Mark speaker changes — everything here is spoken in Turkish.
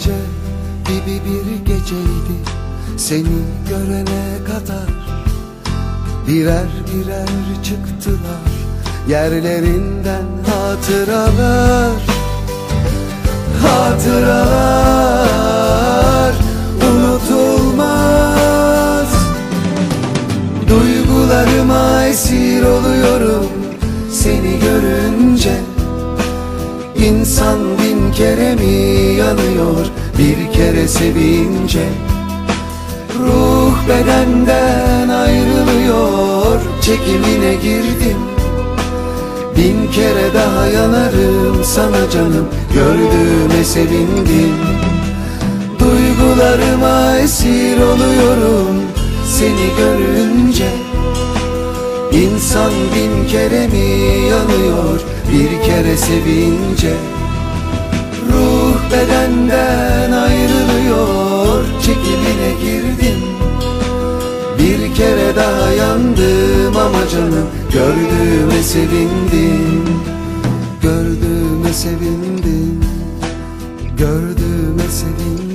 Speaker 1: gece gibi bir geceydi. Seni görene kadar Birer birer çıktılar. Yerlerinden hatıralar Hatıralar unutulmaz. Duygularıma esir oluyorum. Seni görünce İnsan bin kere mi yanıyor? Bir kere sevince. Ruh bedenden ayrılıyor. Çekimine girdim. Bin kere daha yanarım sana canım. Gördüğüme sevindim. Duygularıma esir oluyorum seni görünce İnsan bin kere mi yanıyor? Bir kere sevince. Ruh bedenden ayrılıyor. Çekimine girdim. Bir kere daha yandım ama canım gördüğüme sevindim. Gördüğüme sevindim. Gördüğüme sevindim